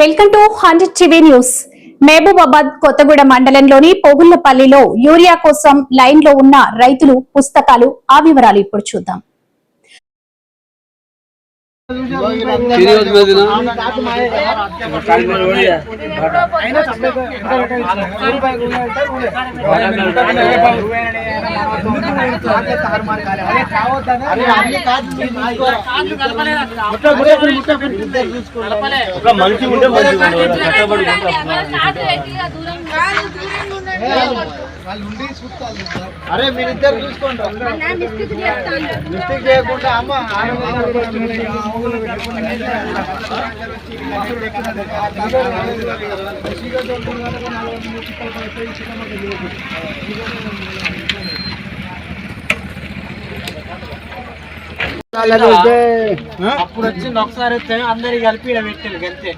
Welcome to hundred TV news. Mahabubabad Kothaguda మండలంలోని పోగుళ్ళపల్లిలో urea కోసం లైన్లో ఉన్న రైతులు పుస్తకాలు ఆ వివరాలు ఇప్పుడు చూద్దాం. మంచి ఉంటే అరే మీరిద్దరు చూసుకోండి. మిస్టేక్ చేయకుండా అమ్మ ఆడ అప్పుడు వచ్చింది ఒకసారి వస్తే అందరి కలిపి ఈడ పెట్టారు గంతే